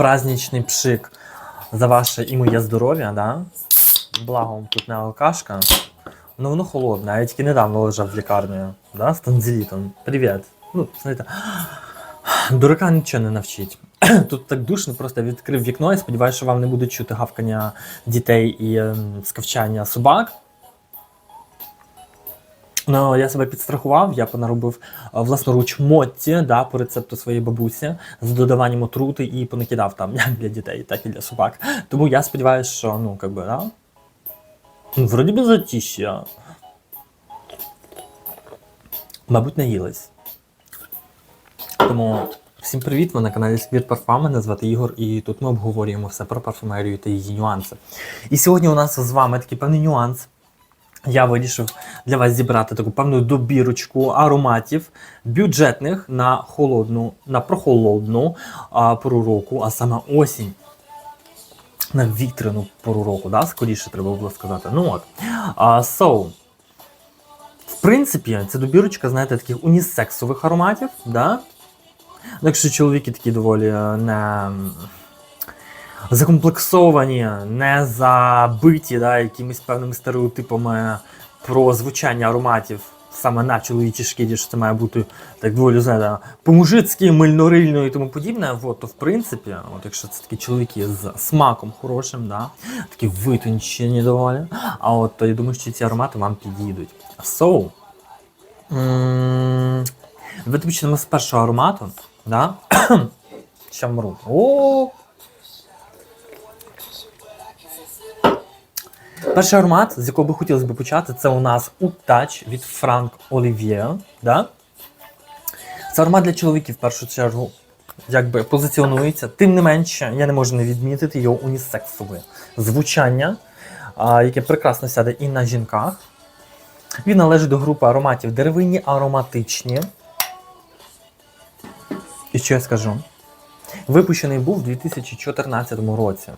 праздничний пшик за ваше і моє здоров'я, да? Благо, тут не алкашка. Ну воно холодне, я тільки недавно лежав в лікарні, да, з танзелітом. Привіт. Ну, знаєте, дурака нічого не навчить. Тут так душно, просто відкрив вікно і сподіваюся, що вам не буде чути гавкання дітей і ем, скавчання собак. Ну, я себе підстрахував, я понаробив е, власноруч мотті да, по рецепту своєї бабусі з додаванням отрути і понакидав там як для дітей, так і для собак. Тому я сподіваюся, що ну, как би, да? Ну, Вроді би затіща. Мабуть, наїлись. Тому всім привіт! Ви на каналі Сквірт Парфам. Мене звати Ігор, і тут ми обговорюємо все про парфумерію та її нюанси. І сьогодні у нас з вами такий певний нюанс. Я вирішив для вас зібрати таку певну добірочку ароматів бюджетних на холодну, на прохолодну а, пору року, а саме осінь. На вітряну пору року, да? скоріше треба було сказати. Ну от. А, so, в принципі, це добірочка, знаєте, таких унісексових ароматів, да? Ну, Якщо чоловіки такі доволі е, не закомплексовані, не забиті да, якимись певними стереотипами про звучання ароматів саме на чоловічій шкірі, що це має бути так доволі знаєте, по-мужицьки, мильнорильно і тому подібне, от, то в принципі, от якщо це такі чоловіки з смаком хорошим, да, такі витончені доволі, а от то я думаю, що ці аромати вам підійдуть. So, Давайте почнемо з першого аромату. Да? Ще мру. О! Перший аромат, з якого би хотілося б почати, це у нас Утач від Frank Olivier. Да? Це аромат для чоловіків в першу чергу якби позиціонується. Тим не менше, я не можу не відмітити його унісексове звучання, яке прекрасно сяде і на жінках. Він належить до групи ароматів деревинні ароматичні. І що я скажу? Випущений був у 2014 році.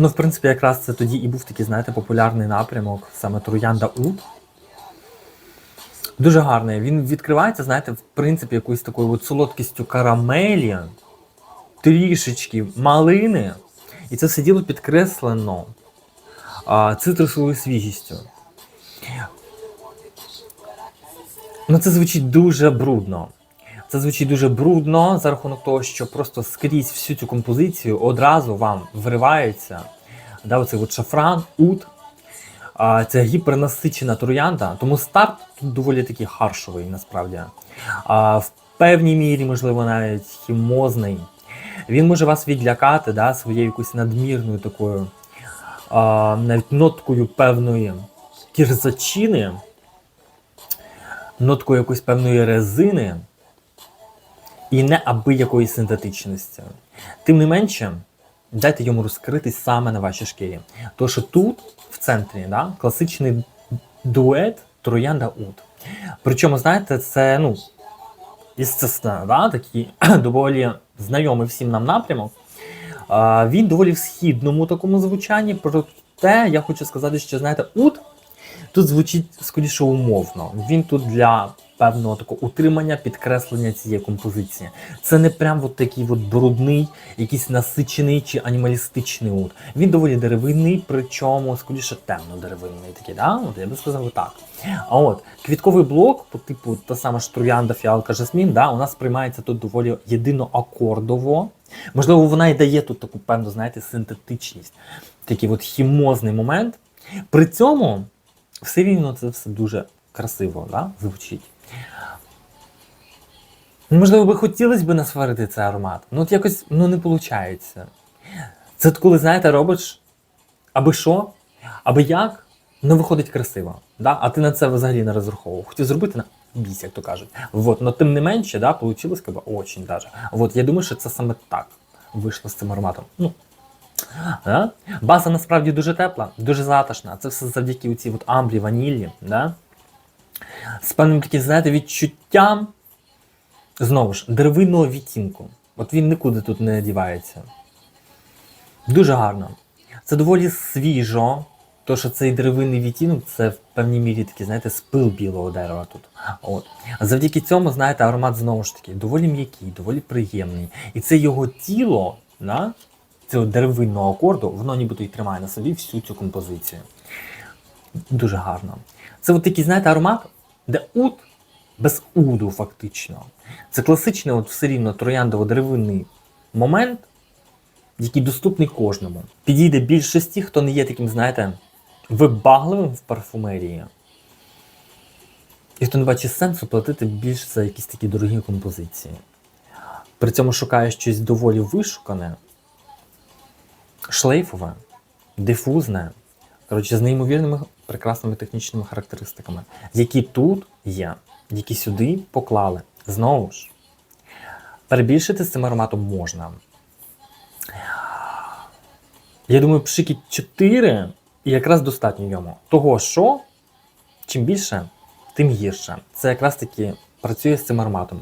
Ну, в принципі, якраз це тоді і був такий, знаєте, популярний напрямок, саме Троянда Ут. Дуже гарний. Він відкривається, знаєте, в принципі, якоюсь такою от солодкістю карамелі, трішечки малини. І це все діло підкреслено а, цитрусовою свіжістю. Ну, це звучить дуже брудно. Це звучить дуже брудно за рахунок того, що просто скрізь всю цю композицію одразу вам виривається да, оцей от шафран, ут. Це гіпернасичена троянда, тому старт тут доволі такий харшовий насправді. В певній мірі, можливо, навіть хімозний. Він може вас відлякати да, своєю якоюсь надмірною такою навіть ноткою певної кірзачини, ноткою якоїсь певної резини і не аби якої синтетичності. Тим не менше, дайте йому розкритись саме на вашій шкірі. Тому що тут, в центрі, да, класичний дует Троянда Ут. Причому, знаєте, це, ну, естественно, да, такий доволі знайомий всім нам напрямок. Він доволі в східному такому звучанні, проте я хочу сказати, що знаєте, ут тут звучить скоріше умовно. Він тут для певного такого утримання, підкреслення цієї композиції. Це не прям от такий от брудний, якийсь насичений чи анімалістичний ут. Він доволі деревинний, причому скоріше темно-деревинний такий, да? От я би сказав так. А от квітковий блок, по типу та сама ж троянда, фіалка, жасмін, да, у нас сприймається тут доволі єдиноакордово. Можливо, вона і дає тут таку певну, знаєте, синтетичність, такий от хімозний момент. При цьому все рівно це все дуже красиво да, звучить. Можливо, би хотілося б насварити цей аромат. Ну от якось ну, не виходить. Це коли, знаєте, робиш аби що, аби як, ну виходить красиво. Да? А ти на це взагалі не розраховував. Хотів зробити на біс, як то кажуть. Вот. Но тим не менше, да, как бы. Вот. Я думаю, що це саме так вийшло з цим ароматом. Ну, да? База насправді дуже тепла, дуже затишна. Це все завдяки цій от амблі, ванілі. Да? З певним таким, знаєте, відчуттям. Знову ж, деревинного відтінку. От він нікуди тут не дівається. Дуже гарно. Це доволі свіжо, То, що цей деревинний відтінок, це в певній мірі такий, знаєте, спил білого дерева тут. От. Завдяки цьому, знаєте, аромат знову ж таки доволі м'який, доволі приємний. І це його тіло, да, цього деревинного акорду, воно нібито і тримає на собі всю цю композицію. Дуже гарно. Це от такий, знаєте, аромат, де ут без уду, фактично. Це класичний, от все рівно трояндово-деревинний момент, який доступний кожному. Підійде більшості, хто не є таким, знаєте, вибагливим в парфумерії. І хто не бачить сенсу платити більше за якісь такі дорогі композиції. При цьому шукає щось доволі вишукане, шлейфове, дифузне, коротше, з неймовірними прекрасними технічними характеристиками, які тут є, які сюди поклали. Знову ж, перебільшити з цим ароматом можна. Я думаю, пшики 4 і якраз достатньо йому. Того, що чим більше, тим гірше. Це якраз таки працює з цим ароматом.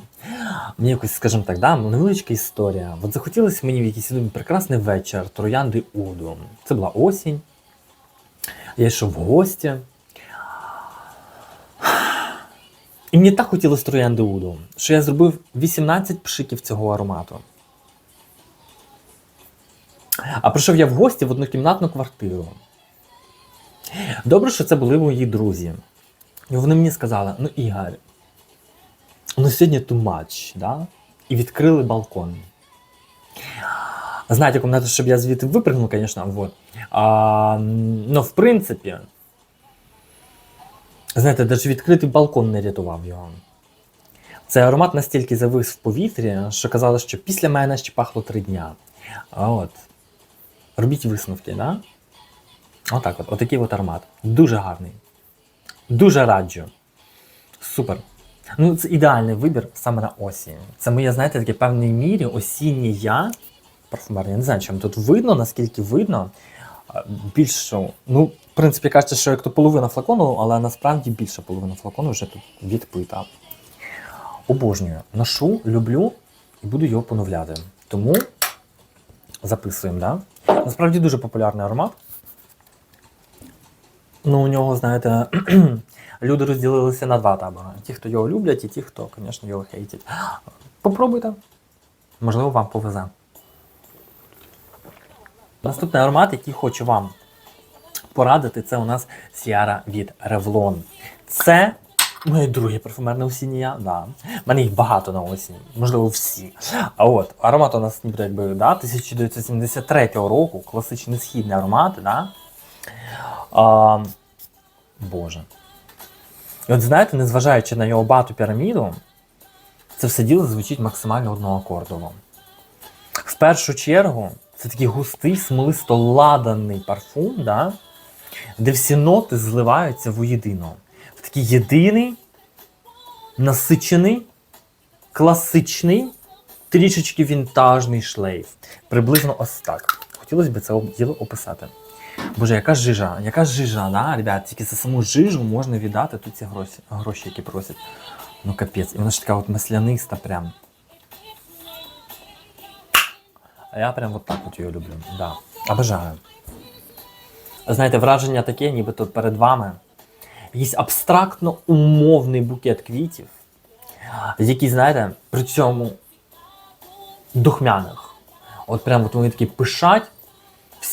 Мені якось, скажімо так, да, невеличка історія. От захотілося мені в якийсь один прекрасний вечір троянди Уду. Це була осінь. Я йшов в гості. І мені так хотілося троянди Уду, що я зробив 18 пшиків цього аромату. А прийшов я в гості в однокімнатну квартиру. Добре, що це були мої друзі. І вони мені сказали: ну, Ігор, ну сьогодні too much, да? І відкрили балкон. Знаєте, комнату, щоб я звідти випрыгнув, звісно, вот. А, ну, в принципі, знаєте, навіть відкритий балкон не рятував його. Цей аромат настільки завис в повітрі, що казали, що після мене ще пахло три дня. От. Робіть висновки, да? Отак от, отакий от аромат. Дуже гарний. Дуже раджу. Супер. Ну, це ідеальний вибір саме на осінь. Це моє, знаєте, таке певній мірі осіннє я. Парфумерне, я не знаю, чим тут видно, наскільки видно. Більше, ну, в принципі, кажеться, що як то половина флакону, але насправді більша половина флакону вже тут відпита. Обожнюю. Ношу, люблю і буду його поновляти. Тому записуємо, да? Насправді дуже популярний аромат. Ну, у нього, знаєте, люди розділилися на два табори. Ті, хто його люблять, і ті, хто, звісно, його хейтять. Попробуйте. Можливо, вам повезе. Наступний аромат, який хочу вам порадити, це у нас Сіара від Revlon. Це моє друге парфумерне осіння. Да. У мене їх багато на осінь, можливо, всі. А от аромат у нас ніби якби да, 1973 року, класичний східний аромат. Да? А, Боже. І от знаєте, незважаючи на його бату піраміду, це все діло звучить максимально одноакордово. В першу чергу, це такий густий, смолисто-ладаний парфум, да? де всі ноти зливаються воєдино. В такий єдиний, насичений, класичний, трішечки вінтажний шлейф. Приблизно ось так. Хотілося б це діло описати. Боже, яка жижа, яка жижа, да, ребят, тільки за саму жижу можна віддати тут ці гроші, гроші які просять. Ну капець, і вона ж така от масляниста прям. А я прям от так от її люблю. Да. Обожаю. Знаєте, враження таке, ніби перед вами якийсь абстрактно умовний букет квітів, які, знаєте, при цьому духмяних. От прям от вони такі пишать,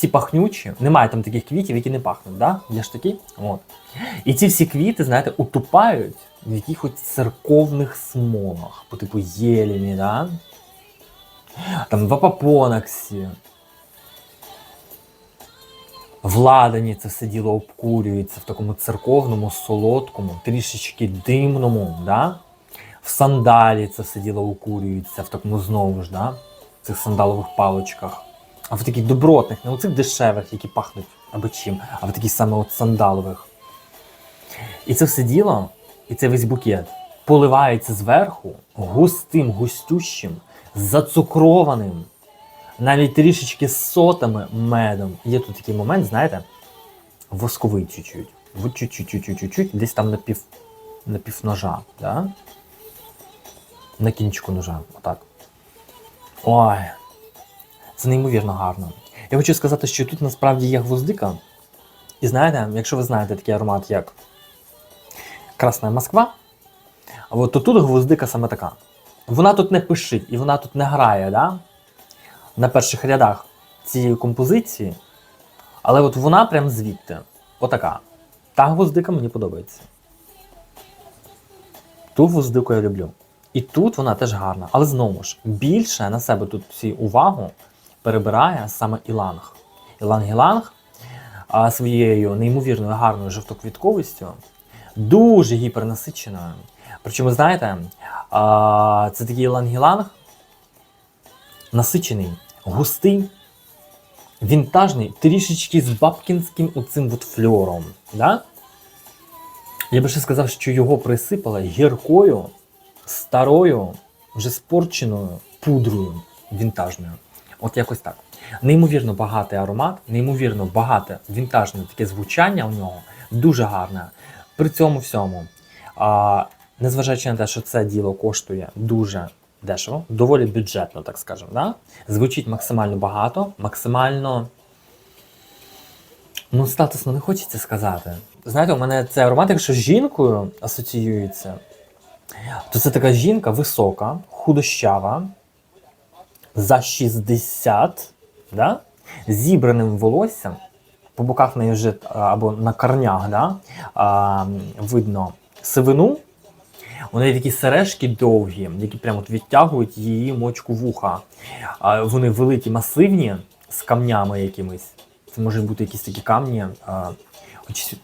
всі пахнючі. Немає там таких квітів, які не пахнуть, да? Є ж такі? От. І ці всі квіти, знаєте, утупають в якихось церковних смолах, по типу єліні, да? там в апопонаксі. В ладані це все діло обкурюється в такому церковному, солодкому, трішечки димному, да? в сандалі це все діло укурюється, в такому знову ж, да? в цих сандалових паличках. А в таких добротних, не у цих дешевих, які пахнуть аби чим, а в таких саме от сандалових. І це все діло, і цей весь букет поливається зверху густим, густющим, зацукрованим, навіть трішечки сотами медом. Є тут такий момент, знаєте, восковий чуть-чуть. Вот чуть-чуть, десь там на пів, на пів ножа, да? на кінчику ножа. Отак. Ой, це неймовірно гарно. Я хочу сказати, що тут насправді є гвоздика І знаєте, якщо ви знаєте такий аромат, як Красна Москва, то тут гвоздика саме така. Вона тут не пишить і вона тут не грає да? на перших рядах цієї композиції. Але от вона прям звідти. Отака. Та гвоздика мені подобається. Ту гвоздику я люблю. І тут вона теж гарна. Але знову ж, більше на себе тут всі увагу перебирає саме Іланг. Іланг-Іланг своєю неймовірною гарною жовтоквітковістю, дуже гіпернасиченою. Причому, знаєте, це такий Іланг-Іланг, насичений, густий, вінтажний, трішечки з бабкінським оцим от фльором. Да? Я би ще сказав, що його присипали гіркою, старою, вже спорченою пудрою вінтажною. От якось так. Неймовірно багатий аромат, неймовірно багате вінтажне таке звучання у нього, дуже гарне. При цьому всьому, а, незважаючи на те, що це діло коштує дуже дешево, доволі бюджетно, так скажемо. Да? Звучить максимально багато, максимально. Ну, статусно не хочеться сказати. Знаєте, у мене цей аромат, якщо з жінкою асоціюється, то це така жінка висока, худощава, за 60, да? зібраним волоссям. По боках неї вже або на корнях да? а, видно сивину. У неї такі сережки довгі, які прямо от відтягують її мочку вуха. А, вони великі, масивні, з камнями якимись. Це можуть бути якісь такі камні, хоч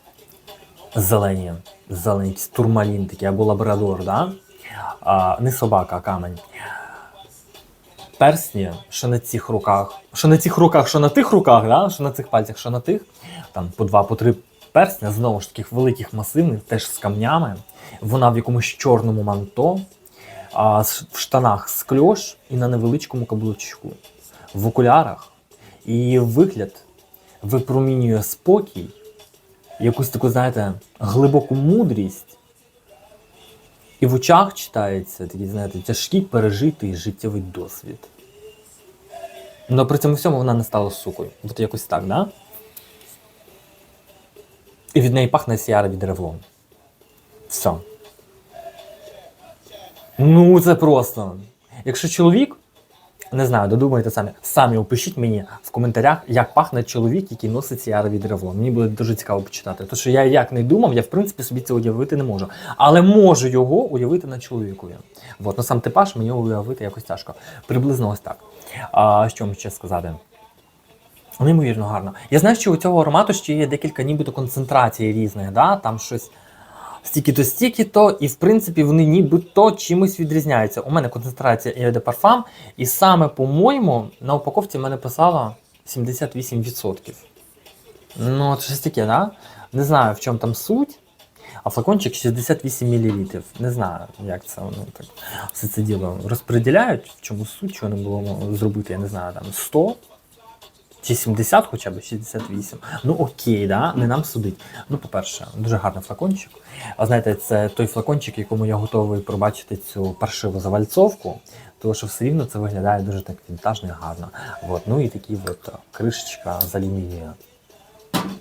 зелені, зелені, якийсь турмалін такий, або лабрадор, да? а, не собака, а камень. Персні, що на цих руках, що на цих руках, що на тих руках, да? що на цих пальцях, що на тих, там по два, по три персня, знову ж таких великих масивних, теж з камнями. Вона в якомусь чорному манто, а в штанах з кльош і на невеличкому каблучку, в окулярах. І вигляд випромінює спокій, якусь таку, знаєте, глибоку мудрість. І в очах читається такий, знаєте, тяжкий пережитий життєвий досвід. Але при цьому всьому вона не стала сукою. От якось так, да? І від неї пахне сіяра від ревлон. Все. Ну, це просто. Якщо чоловік, не знаю, додумайте самі, самі опишіть мені в коментарях, як пахне чоловік, який носить сіара від ревлон. Мені буде дуже цікаво почитати. Тому що я як не думав, я в принципі собі це уявити не можу. Але можу його уявити на чоловікові. От, ну сам типаж мені уявити якось тяжко. Приблизно ось так. А що вам ще сказати? Неймовірно гарно. Я знаю, що у цього аромату ще є декілька нібито концентрацій різних, да? там щось стільки-то, стільки-то, і в принципі вони нібито чимось відрізняються. У мене концентрація Eau de Parfum, і саме, по-моєму, на упаковці в мене писало 78%. Ну, от щось таке, да? Не знаю, в чому там суть. А флакончик 68 мл. Не знаю, як це воно так все це діло розподіляють, в чому суть, що не було зробити, я не знаю, там 100 чи 70 хоча б 68. Ну окей, да? не нам судить. Ну, по-перше, дуже гарний флакончик. А знаєте, це той флакончик, якому я готовий пробачити цю паршиву завальцовку, тому що все рівно це виглядає дуже так вінтажно і гарно. От, ну і такі от кришечка з алюмінію.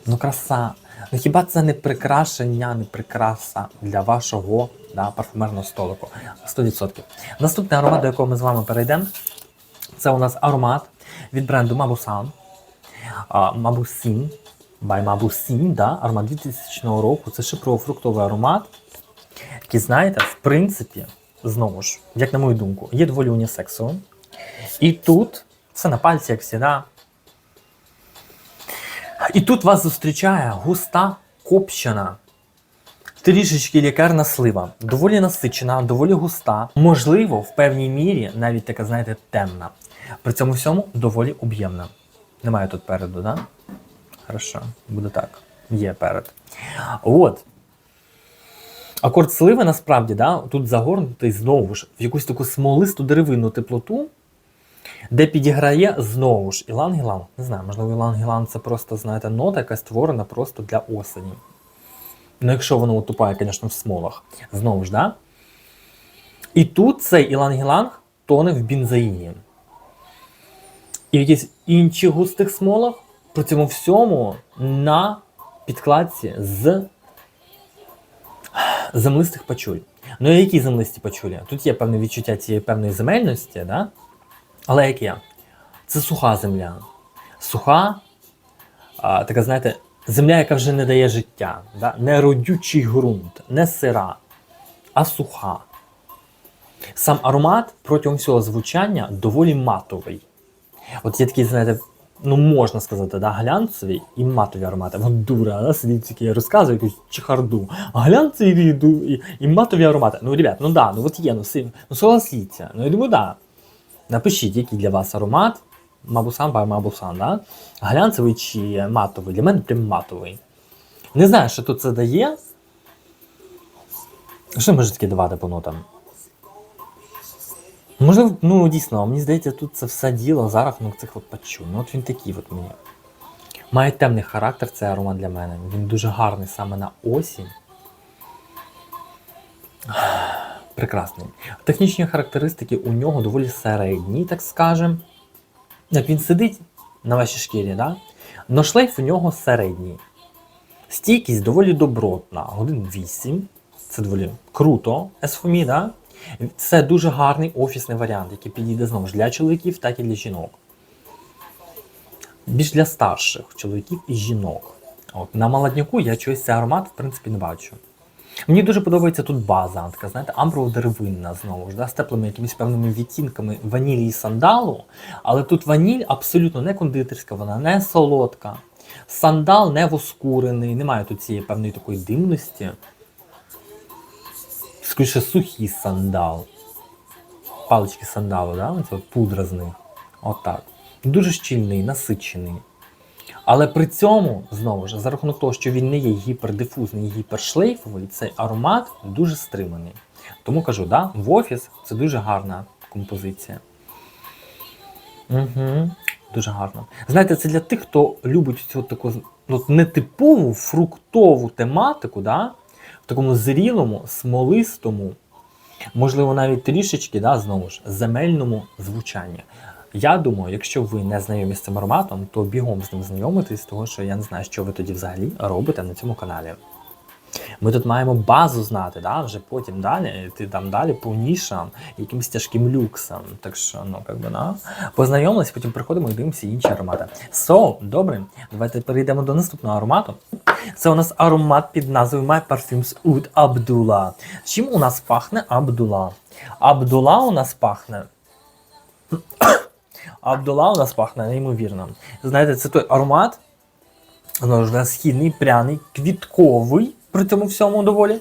Ну, краса. Ну хіба це не прикрашення, не прикраса для вашого да, парфумерного столику? 100%. Наступний аромат, до якого ми з вами перейдемо, це у нас аромат від бренду Mabusan. Mabusin. By Mabusin, да? аромат 2000 року. Це шипрово-фруктовий аромат, який, знаєте, в принципі, знову ж, як на мою думку, є доволі унісексовим. І тут все на пальці, як завжди. І тут вас зустрічає густа копчена, трішечки лікарна слива, доволі насичена, доволі густа, можливо, в певній мірі навіть така, знаєте, темна. При цьому всьому доволі об'ємна. Немає тут переду, да? Хорошо, буде так. Є перед. От. Акорд сливи насправді, да, тут загорнутий знову ж в якусь таку смолисту деревинну теплоту, де підіграє знову ж ілан-гілан. Не знаю, можливо, ілан-гілан це просто, знаєте, нота, яка створена просто для осені. Ну, якщо воно утупає, звісно, в смолах. Знову ж, да? І тут цей ілан-гіланг тоне в бензаїні. І якісь інші густих смолах при цьому всьому на підкладці з землистих пачуль. Ну, які землисті пачулі? Тут є певне відчуття цієї певної земельності, да? але як я? Це суха земля. Суха, а, така, знаєте, земля, яка вже не дає життя. Да? Не родючий ґрунт, не сира, а суха. Сам аромат протягом всього звучання доволі матовий. От є такі, знаєте, ну можна сказати, да, глянцеві і матові аромати. Вон дура, да, сидить тільки розказує якусь чехарду. Глянцеві і, і, і матові аромати. Ну, ребят, ну да, ну от є, ну, си- ну согласіться. Ну я думаю, да. Напишіть, який для вас аромат. Мабусан ба Мабусан, да? Глянцевий чи матовий. Для мене прям матовий. Не знаю, що тут це дає. Що може таке давати по нотам? Можливо, ну дійсно, мені здається, тут це все діло за рахунок цих от пачу. Ну от він такий от мені. Має темний характер цей аромат для мене. Він дуже гарний саме на осінь. Прекрасний. Технічні характеристики у нього доволі середні, так скажем. Як він сидить на вашій шкірі, да? но шлейф у нього середній. Стійкість доволі добротна, годин 8. Це доволі круто, SFMI, да? Це дуже гарний офісний варіант, який підійде знову ж для чоловіків, так і для жінок. Більш для старших чоловіків і жінок. От, на молодняку я чогось цей аромат, в принципі, не бачу. Мені дуже подобається тут база, така, знаєте, амброво-деревинна знову ж, да, з теплими якимись певними відтінками ванілі і сандалу. Але тут ваніль абсолютно не кондитерська, вона не солодка. Сандал не воскурений, немає тут цієї певної такої димності. Скоріше сухий сандал. Палички сандалу, да? Це пудра з них. Отак. Дуже щільний, насичений. Але при цьому, знову ж, за рахунок того, що він не є гіпердифузний, гіпершлейфовий, цей аромат дуже стриманий. Тому кажу, да, в офіс це дуже гарна композиція. Угу, дуже гарно. Знаєте, це для тих, хто любить цю таку ну, от нетипову фруктову тематику, да? Такому зрілому, смолистому, можливо, навіть трішечки, да, знову ж, земельному звучанні. Я думаю, якщо ви не знайомі з цим ароматом, то бігом з ним знайомитись, тому що я не знаю, що ви тоді взагалі робите на цьому каналі. Ми тут маємо базу знати, да? вже потім далі, йти там далі по нішам, якимось тяжким люксам. Так що, ну, як би, да? познайомились, потім приходимо і дивимося інші аромати. So, добре, давайте перейдемо до наступного аромату. Це у нас аромат під назвою My Parfums Oud Abdullah. Чим у нас пахне Абдула? Абдула у нас пахне. Абдула у нас пахне неймовірно. Знаєте, це той аромат, знову ж східний, пряний, квітковий при цьому всьому доволі.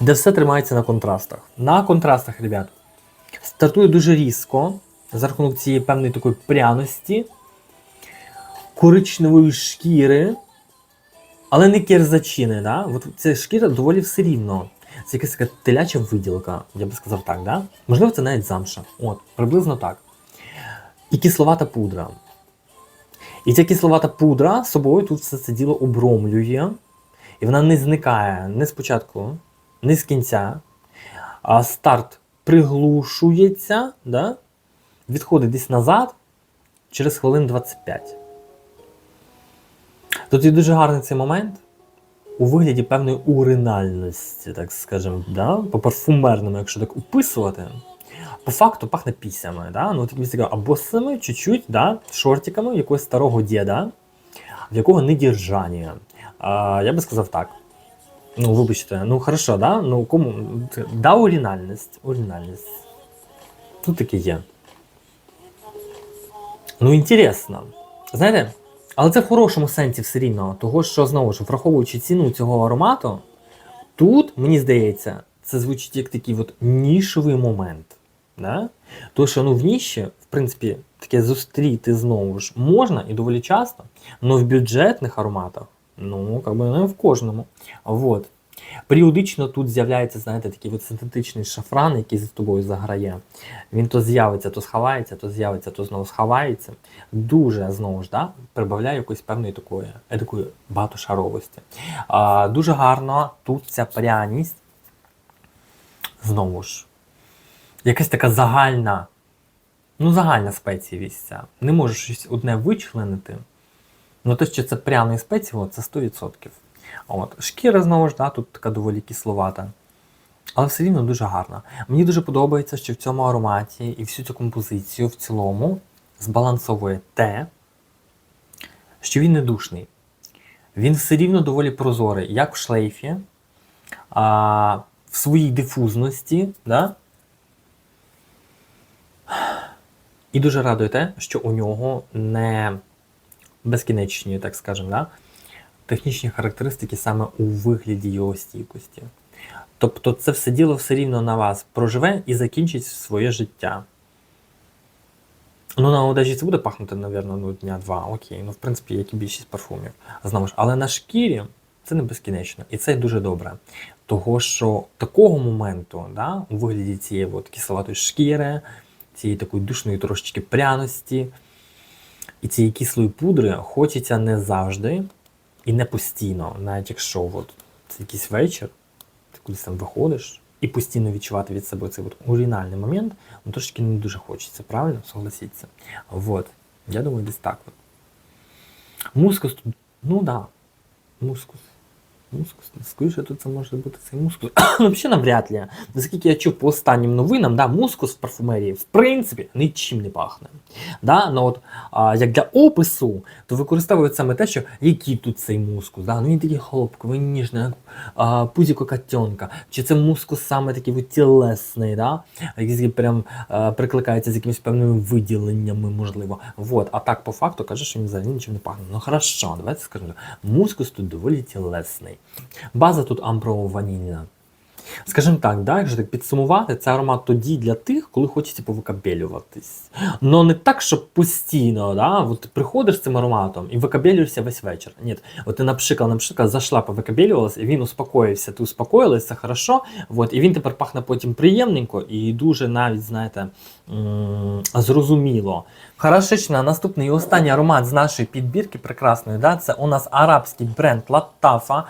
Де все тримається на контрастах. На контрастах, ребят. Стартує дуже різко, за рахунок цієї певної такої пряності, коричневої шкіри, але не кірзачини. Да? От ця шкіра доволі все рівно. Це якась така теляча виділка, я би сказав так, да? Можливо, це навіть замша. От, приблизно так. І кисловата пудра. І ця кисловата пудра собою тут все це діло обромлює. І вона не зникає не спочатку, не з кінця. А старт приглушується, да? відходить десь назад через хвилин 25. Тут є дуже гарний цей момент у вигляді певної уринальності, так скажемо, да? по парфумерному, якщо так описувати. По факту пахне пісями, да? ну, цікаво, або самими чуть-чуть да? шортиками якогось старого діда, в якого не держання. А, я би сказав так. Ну, вибачте, ну хорошо, да? Ну, кому? Да, оригінальність. Оригінальність. Тут таке є. Ну, інтересно. Знаєте, але це в хорошому сенсі все рівно, того що, знову ж, враховуючи ціну цього аромату, тут, мені здається, це звучить як такий от нішовий момент. Да? Тому що ну, в ніші, в принципі, таке зустріти знову ж можна і доволі часто, але в бюджетних ароматах, ну, как би не в кожному. Вот. Періодично тут з'являється, знаєте, такий от синтетичний шафран, який з тобою заграє. Він то з'явиться, то сховається, то з'явиться, то знову сховається. Дуже знову ж да, прибавляє якоїсь певної такої, е, такої багатошаровості. А, дуже гарно тут ця пряність. Знову ж, якась така загальна, ну, загальна спецієвість ця. Не можеш щось одне вичленити. Ну те, що це пряний спеціо, це 100%. От. Шкіра знову ж, да, тут така доволі кисловата. Але все рівно дуже гарна. Мені дуже подобається, що в цьому ароматі і всю цю композицію в цілому збалансовує те, що він не душний. Він все рівно доволі прозорий, як в шлейфі, а, в своїй дифузності. Да? І дуже радує те, що у нього не безкінечні, так скажемо, да? технічні характеристики саме у вигляді його стійкості. Тобто це все діло все рівно на вас проживе і закінчить своє життя. Ну, на одежі це буде пахнути, напевно, ну, дня-два, окей. Ну, в принципі, як і більшість парфумів. Знову ж, але на шкірі це не безкінечно. І це дуже добре. Того, що такого моменту, да, у вигляді цієї от, кисловатої шкіри, цієї такої душної трошечки пряності і цієї кислої пудри хочеться не завжди і не постійно, навіть якщо от, це якийсь вечір, ти кудись там виходиш і постійно відчувати від себе цей от урінальний момент, ну трошки не дуже хочеться, правильно? Согласіться. Вот. Я думаю, десь так. Мускус тут, ну да, мускус. Мускус, скоріше тут це може бути цей мускус. Ну, Взагалі навряд ли. Наскільки я чув по останнім новинам, да, мускус в парфумерії в принципі нічим не пахне. Да? Ну, от, а, як для опису, то використовують саме те, що який тут цей мускус. Да? Ну, він такий хлопковий, ніжний, а, пузіко котенка. Чи це мускус саме такий тілесний, да? який прям а, прикликається з якимись певними виділеннями, можливо. Вот. А так по факту каже, що він взагалі нічим не пахне. Ну хорошо, давайте скажемо. Мускус тут доволі тілесний. База тут амброво-ванільна. Скажімо так, да, якщо так підсумувати, це аромат тоді для тих, коли хочеться повикабелюватись. Но не так, щоб постійно, да, от ти приходиш з цим ароматом і викабелюєшся весь вечір. Ні, от ти напшикав, напшикав, зайшла, повикабелювалась, і він успокоївся, ти успокоїлась, це хорошо. От, і він тепер пахне потім приємненько і дуже навіть, знаєте, зрозуміло. Хорошечно, наступний і останній аромат з нашої підбірки прекрасної, да, це у нас арабський бренд Латтафа,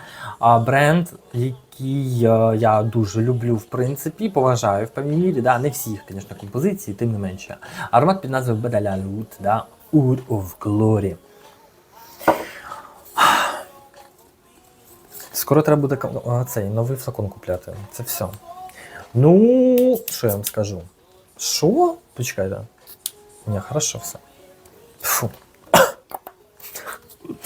бренд, який е, я дуже люблю, в принципі, поважаю в певній мірі, да, не всіх, звісно, композицій, тим не менше. Аромат під назвою Бедалялут, да, Oud of Glory. Скоро треба буде цей новий флакон купляти. Це все. Ну, що я вам скажу? Що? Почекайте. Ні, хорошо все. Фу.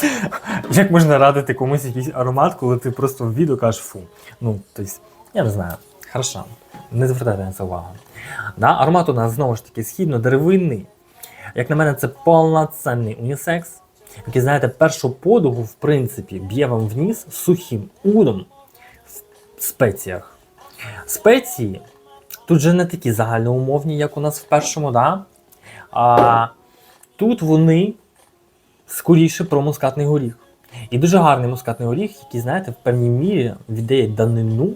Як можна радити комусь якийсь аромат, коли ти просто в відео кажеш фу. Ну, тобто, я не знаю. Хорошо. Не звертайте на це увагу. Да? Аромат у нас знову ж таки східно-деревинний. Як на мене, це повноцінний унісекс, який, знаєте, першого подугу, в принципі, б'є вам в сухим удом в спеціях. Спеції тут же не такі загальноумовні, як у нас в першому, да? А тут вони скоріше про мускатний горіх. І дуже гарний мускатний горіх, який, знаєте, в певній мірі віддає данину,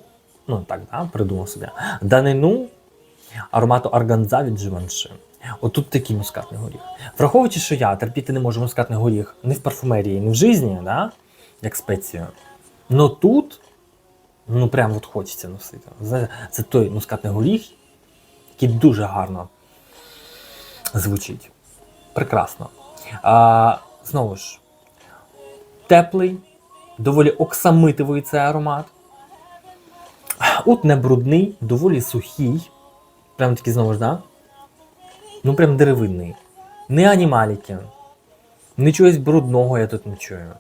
ну так, да, придумав собі, данину аромату арганза від Живанши. Отут такий мускатний горіх. Враховуючи, що я терпіти не можу мускатний горіх ні в парфумерії, ні в житті, да, як спецію. Но тут, ну прям от хочеться носити. Це той мускатний горіх, який дуже гарно звучить. Прекрасно. А, знову ж, теплий, доволі оксамитовий цей аромат. От не брудний, доволі сухий. Прям такий знову ж, да? Ну прям деревинний. Не анімаліки. Нічогось брудного я тут не чую.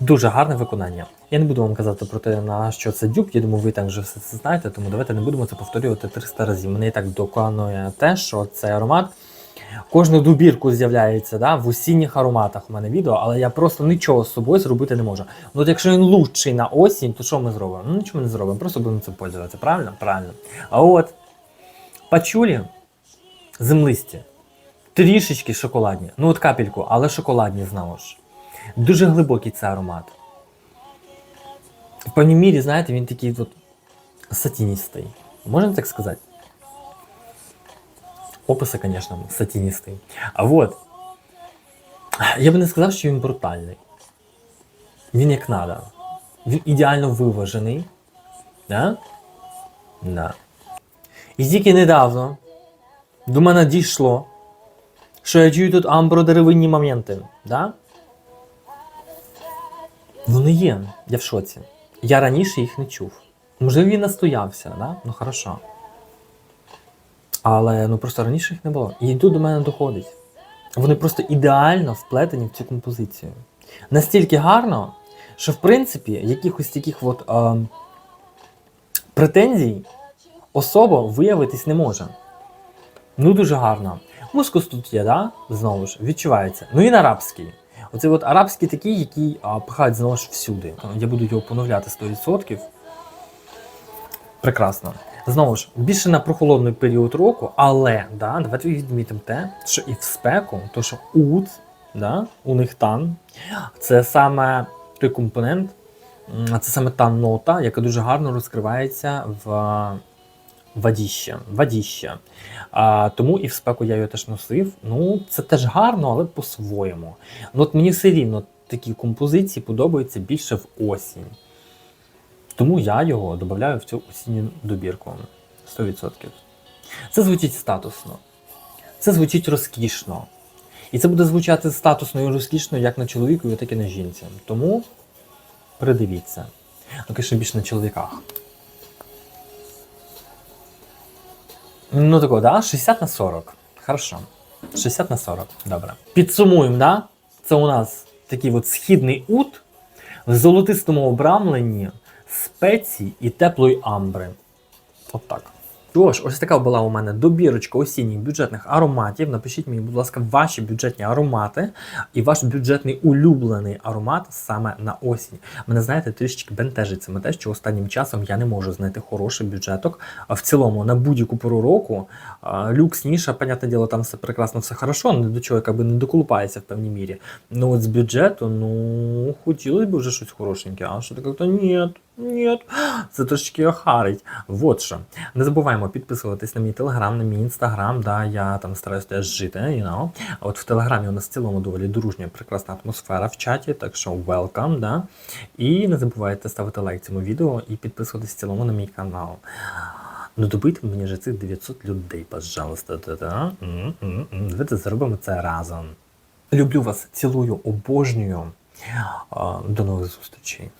Дуже гарне виконання. Я не буду вам казати про те, на що це дюб. Я думаю, ви так вже все це знаєте, тому давайте не будемо це повторювати 300 разів. Мене і так доконує те, що цей аромат кожну добірку з'являється да, в осінніх ароматах у мене відео, але я просто нічого з собою зробити не можу. Ну от якщо він лучший на осінь, то що ми зробимо? Ну нічого ми не зробимо, просто будемо цим пользуватися, правильно? Правильно. А от пачулі землисті, трішечки шоколадні. Ну от капельку, але шоколадні знову ж. Дуже глибокий це аромат. В певній мірі, знаєте, він такий от сатіністий. Можна так сказати? Описи, звісно, сатіністий. А от. Я би не сказав, що він брутальний. Він як надо. Він ідеально виважений. Да? Да. І тільки недавно до мене дійшло, що я чую тут амбродеревинні моменти. Да? Вони є, я в шоці. Я раніше їх не чув. Можливо, він настоявся, да? ну хорошо. Але ну просто раніше їх не було. І тут до мене доходить. Вони просто ідеально вплетені в цю композицію. Настільки гарно, що в принципі якихось таких от, е, претензій особа виявитись не може. Ну, дуже гарно. Мускус тут є, да? Знову ж, відчувається. Ну він арабський. Оце от арабський такий, який а, пихають знову ж всюди. Я буду його поновляти 100%. Прекрасно. Знову ж, більше на прохолодний період року, але да, давайте відмітимо те, що і в спеку, то що ут, да, у них тан, це саме той компонент, це саме та нота, яка дуже гарно розкривається в водіще. водіще. А, тому і в спеку я його теж носив. Ну, це теж гарно, але по-своєму. Ну, от мені все рівно такі композиції подобаються більше в осінь. Тому я його додаю в цю осінню добірку. 100%. Це звучить статусно. Це звучить розкішно. І це буде звучати статусно і розкішно як на чоловіку, так і на жінці. Тому придивіться. Ну, звісно, більше на чоловіках. Ну тако, да? 60 на 40. Хорошо. 60 на 40. Добре. Підсумуємо, да? Це у нас такий от східний ут в золотистому обрамленні спецій і теплої амбри. От так. Тож, ось така була у мене добірочка осінніх бюджетних ароматів. Напишіть мені, будь ласка, ваші бюджетні аромати і ваш бюджетний улюблений аромат саме на осінь. Мене знаєте, трішечки бентежить саме те, що останнім часом я не можу знайти хороший бюджеток. В цілому на будь-яку пору року люкс, ніша, понятне діло, там все прекрасно, все хорошо, ні до чого якби не доколупається в певній мірі. Ну от з бюджету, ну хотілося б вже щось хорошеньке, а що таке, то ні. Ні, це трошечки охарить. Вот що. Не забуваємо підписуватись на мій телеграм, на мій інстаграм. Да, я там стараюсь теж жити. You know. От в телеграмі у нас в цілому доволі дружня, прекрасна атмосфера в чаті, так що welcome, да. І не забувайте ставити лайк цьому відео і підписуватись в цілому на мій канал. Ну добити мені вже цих 900 людей, пожалуйста. Давайте зробимо це разом. Люблю вас, цілую, обожнюю. До нових зустрічей.